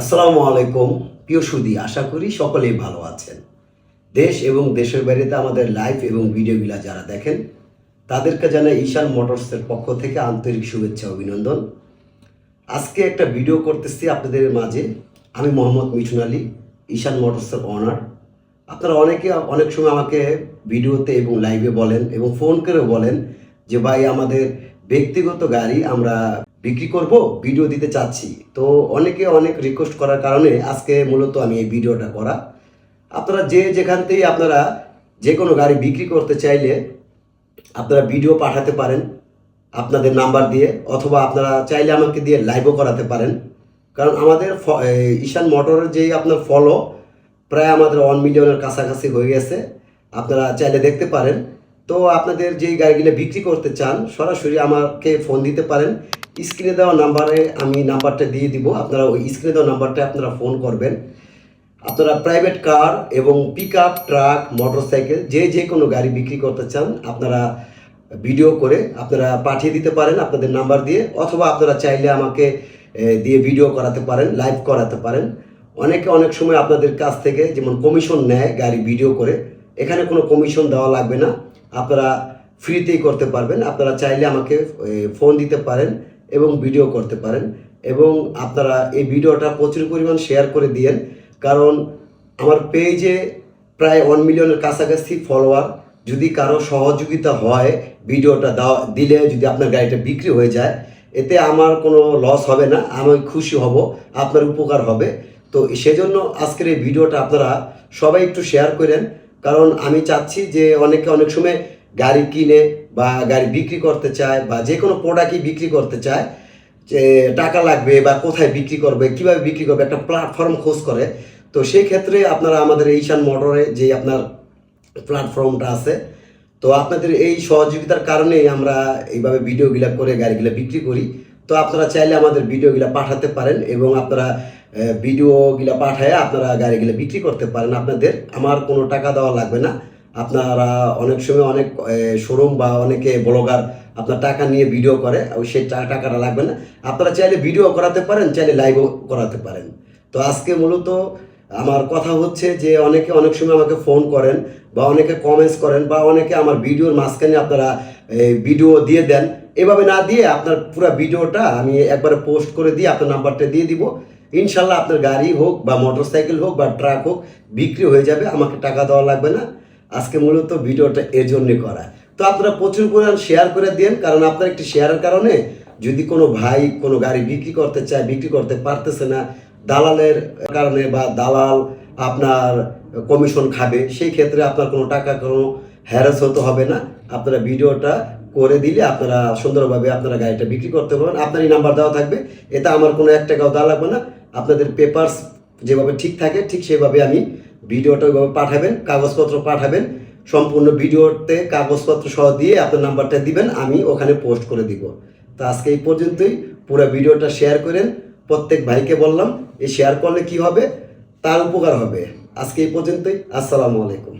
আসসালামু আলাইকুম, প্রিয় সুদী, আশা করি সকলেই ভালো আছেন। দেশ এবং দেশের বাইরেতে আমাদের লাইভ এবং ভিডিওগুলা যারা দেখেন, তাদেরকে জানাই ঈশান মোটরসের পক্ষ থেকে আন্তরিক শুভেচ্ছা অভিনন্দন। আজকে একটা ভিডিও করতেছি আপনাদের মাঝে। আমি মোহাম্মদ মিঠুন আলী, ঈশান মোটরসের অনার আপনারা অনেকে অনেক সময় আমাকে ভিডিওতে এবং লাইভে বলেন এবং ফোন করেও বলেন যে, ভাই, আমাদের ব্যক্তিগত গাড়ি আমরা বিক্রি করব ভিডিও দিতে চাচ্ছি। তো অনেকে অনেক রিকোয়েস্ট করার কারণে আজকে মূলত আমি এই ভিডিওটা করা। আপনারা যে যেখান থেকে আপনারা যে কোনো গাড়ি বিক্রি করতে চাইলে আপনারা ভিডিও পাঠাতে পারেন আপনাদের নাম্বার দিয়ে, অথবা আপনারা চাইলে আমাকে দিয়ে লাইভও করাতে পারেন। কারণ আমাদের ঈশান মোটরের যেই আপনার ফলো প্রায় আমাদের ওয়ান মিলিয়নের কাছাকাছি হয়ে গেছে। আপনারা চাইলে দেখতে পারেন। তো আপনাদের যেই গাড়িগুলো বিক্রি করতে চান, সরাসরি আমাকে ফোন দিতে পারেন। স্ক্রিনে দেওয়া নাম্বারে আমি নাম্বারটা দিয়ে দিব। আপনারা ওই স্ক্রিনে দেওয়া নাম্বারটা আপনারা ফোন করবেন। আপনারা প্রাইভেট কার এবং পিক আপ ট্রাক মোটরসাইকেল যে যে কোনো গাড়ি বিক্রি করতে চান, আপনারা ভিডিও করে আপনারা পাঠিয়ে দিতে পারেন আপনাদের নাম্বার দিয়ে, অথবা আপনারা চাইলে আমাকে দিয়ে ভিডিও করাতে পারেন লাইভ করাতে পারেন। অনেকে অনেক সময় আপনাদের কাছ থেকে যেমন কমিশন নেয় গাড়ি ভিডিও করে, এখানে কোনো কমিশন দেওয়া লাগবে না। আপনারা ফ্রিতেই করতে পারবেন। আপনারা চাইলে আমাকে ফোন দিতে পারেন। এবং ভিডিও করতে পারেন। এবং আপনারা এই ভিডিওটা প্রচুর পরিমাণ শেয়ার করে দিয়েন। কারণ আমার পেজে প্রায় ওয়ান মিলিয়নের কাছাকাছি ফলোয়ার যদি কারও সহযোগিতা হয় ভিডিওটা দেওয়া দিলে যদি আপনার গাড়িটা বিক্রি হয়ে যায়, এতে আমার কোনো লস হবে না। আমি খুশি হব, আপনার উপকার হবে। তো সেজন্য আজকের এই ভিডিওটা আপনারা সবাই একটু শেয়ার করেন। কারণ আমি চাচ্ছি যে অনেকে অনেক সময় গাড়ি কিনে বা গাড়ি বিক্রি করতে চায় বা যে কোনো প্রোডাক্টই বিক্রি করতে চায়, যে টাকা লাগবে বা কোথায় বিক্রি করবে, কীভাবে বিক্রি করবে, একটা প্ল্যাটফর্ম খোঁজ করে। তো সেই ক্ষেত্রে আপনারা আমাদের ঈশান মোটরে যে আপনার প্ল্যাটফর্মটা আছে, তো আপনাদের এই সহযোগিতার কারণেই আমরা এইভাবে ভিডিওগুলা করে গাড়িগুলো বিক্রি করি। তো আপনারা চাইলে আমাদের ভিডিওগুলা পাঠাতে পারেন এবং আপনারা ভিডিওগুলা পাঠায় আপনারা গাড়িগুলো বিক্রি করতে পারেন। আপনাদের আমার কোনো টাকা দেওয়া লাগবে না। আপনারা অনেক সময় অনেক শোরুম বা অনেকে ব্লগার আপনার টাকা নিয়ে ভিডিও করে সেই টাকাটা লাগবে না। আপনারা চাইলে ভিডিও করাতে পারেন, চাইলে লাইভও করাতে পারেন। তো আজকে মূলত আমার কথা হচ্ছে যে, অনেকে অনেক সময় আমাকে ফোন করেন বা অনেকে কমেন্টস করেন বা অনেকে আমার ভিডিওর মাঝখানে আপনারা ভিডিও দিয়ে দেন। এভাবে না দিয়ে আপনার পুরো ভিডিওটা আমি একবারে পোস্ট করে দিয়ে আপনার নাম্বারটা দিয়ে দিব। ইনশাল্লাহ আপনার গাড়ি হোক বা মোটরসাইকেল হোক বা ট্রাক হোক, বিক্রি হয়ে যাবে। আমাকে টাকা দেওয়া লাগবে না। আজকে মূলত ভিডিওটা এর জন্য করা। তো আপনারা প্রচুর পরিমাণ শেয়ার করে দেন কারণ আপনার একটি শেয়ারের কারণে যদি কোনো ভাই কোনো গাড়ি বিক্রি করতে চায়, বিক্রি করতে পারতেছে না, দালালের কারণে বা দালাল আপনার কমিশন খাবে, সেই ক্ষেত্রে আপনার কোনো টাকা কোনো হ্যারাস হতে হবে না। আপনারা ভিডিওটা করে দিলে আপনারা সুন্দরভাবে আপনারা গাড়িটা বিক্রি করতে পারবেন। আপনারই নাম্বার দেওয়া থাকবে। এটা আমার কোনো এক টাকাও দেওয়া লাগবে না। আপনাদের পেপারস যেভাবে ঠিক থাকে, ঠিক সেভাবে আমি ভিডিওটা ওইভাবে পাঠাবেন, কাগজপত্র পাঠাবেন, সম্পূর্ণ ভিডিওতে কাগজপত্র সহ দিয়ে আপনার নাম্বারটা দিবেন, আমি ওখানে পোস্ট করে দিব। তো আজকে এই পর্যন্তই, পুরো ভিডিওটা শেয়ার করেন, প্রত্যেক ভাইকে বললাম, এই শেয়ার করলে কি হবে? তার উপকার হবে। আজকে এই পর্যন্তই, আসসালামু আলাইকুম।